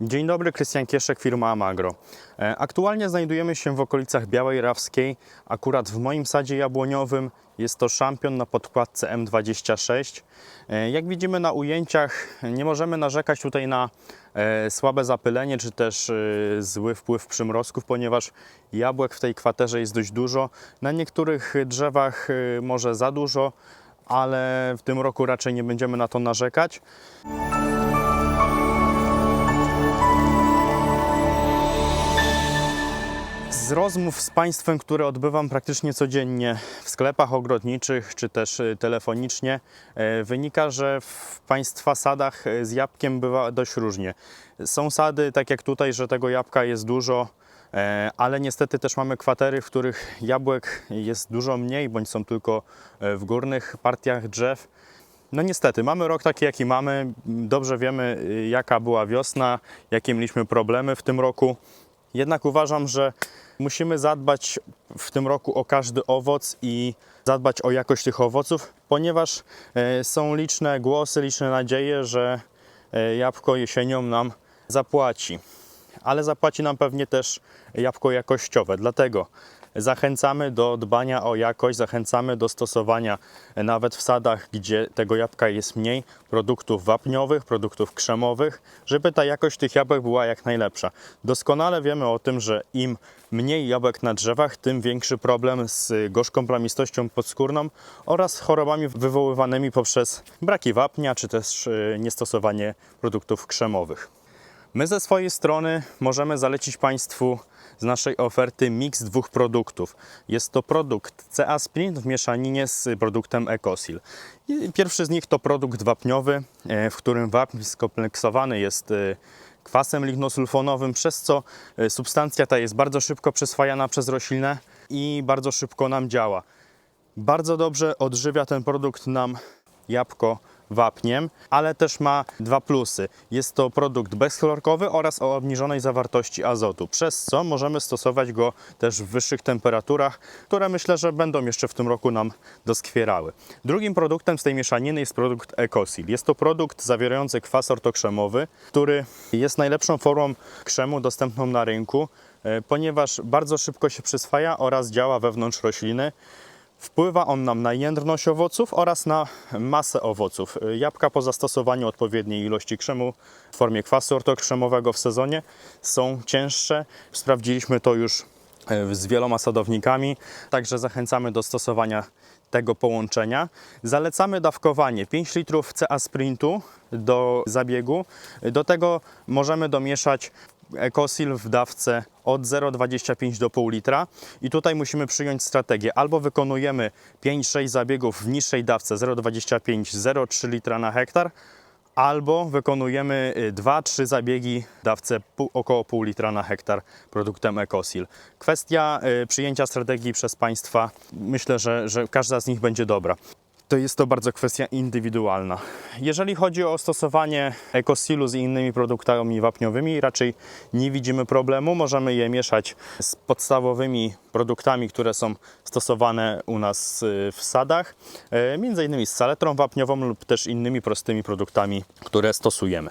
Dzień dobry, Krystian Kieszek, firma Amagro. E, Aktualnie znajdujemy się w okolicach Białej Rawskiej. Akurat w moim sadzie jabłoniowym jest to szampion na podkładce M26. E, Jak widzimy na ujęciach, nie możemy narzekać tutaj na e, słabe zapylenie czy też zły wpływ przymrozków, ponieważ jabłek w tej kwaterze jest dość dużo. Na niektórych drzewach może za dużo, ale w tym roku raczej nie będziemy na to narzekać. Z rozmów z Państwem, które odbywam praktycznie codziennie w sklepach ogrodniczych czy też y, telefonicznie, e, wynika, że w Państwa sadach e, z jabłkiem bywa dość różnie. Są sady, tak jak tutaj, że tego jabłka jest dużo, e, ale niestety też mamy kwatery, w których jabłek jest dużo mniej, bądź są tylko e, w górnych partiach drzew. No niestety, mamy rok taki, jaki mamy. Dobrze wiemy, y, jaka była wiosna, jakie mieliśmy problemy w tym roku. Jednak uważam, że musimy zadbać w tym roku o każdy owoc i zadbać o jakość tych owoców, ponieważ e, są liczne głosy, liczne nadzieje, że e, jabłko jesienią nam zapłaci. Ale zapłaci nam pewnie też jabłko jakościowe. Dlatego zachęcamy do dbania o jakość, zachęcamy do stosowania nawet w sadach, gdzie tego jabłka jest mniej, produktów wapniowych, produktów krzemowych, żeby ta jakość tych jabłek była jak najlepsza. Doskonale wiemy o tym, że im mniej jabłek na drzewach, tym większy problem z gorzką plamistością podskórną oraz chorobami wywoływanymi poprzez braki wapnia czy też e, niestosowanie produktów krzemowych. My ze swojej strony możemy zalecić Państwu z naszej oferty miks dwóch produktów. Jest to produkt CA Sprint w mieszaninie z produktem Ecosil. Pierwszy z nich to produkt wapniowy, e, w którym wapń skompleksowany jest e, kwasem lignosulfonowym, przez co e, substancja ta jest bardzo szybko przyswajana przez roślinę i bardzo szybko nam działa. Bardzo dobrze odżywia ten produkt nam jabłko wapniem, ale też ma dwa plusy. Jest to produkt bezchlorkowy oraz o obniżonej zawartości azotu, przez co możemy stosować go też w wyższych temperaturach, które myślę, że będą jeszcze w tym roku nam doskwierały. Drugim produktem z tej mieszaniny jest produkt Ecosil. Jest to produkt zawierający kwas ortokrzemowy, który jest najlepszą formą krzemu dostępną na rynku, e, ponieważ bardzo szybko się przyswaja oraz działa wewnątrz rośliny. Wpływa on nam na jędrność owoców oraz na masę owoców. Jabłka po zastosowaniu odpowiedniej ilości krzemu w formie kwasu ortokrzemowego w sezonie są cięższe. Sprawdziliśmy to już e, z wieloma sadownikami, także zachęcamy do stosowania tego połączenia. Zalecamy dawkowanie 5 litrów CA Sprintu do zabiegu. Do tego możemy domieszać Ecosil w dawce od 0,25 do pół litra i tutaj musimy przyjąć strategię. Albo wykonujemy 5-6 zabiegów w niższej dawce 0,25-0,3 litra na hektar, albo wykonujemy 2-3 zabiegi w dawce około pół litra na hektar produktem Ecosil. Kwestia y, przyjęcia strategii przez Państwa, myślę, że, że każda z nich będzie dobra. To jest to bardzo kwestia indywidualna. Jeżeli chodzi o stosowanie ekosilu z innymi produktami wapniowymi, raczej nie widzimy problemu. Możemy je mieszać z podstawowymi produktami, które są stosowane u nas y, w sadach, y, między innymi z saletrą wapniową lub też innymi prostymi produktami, które stosujemy.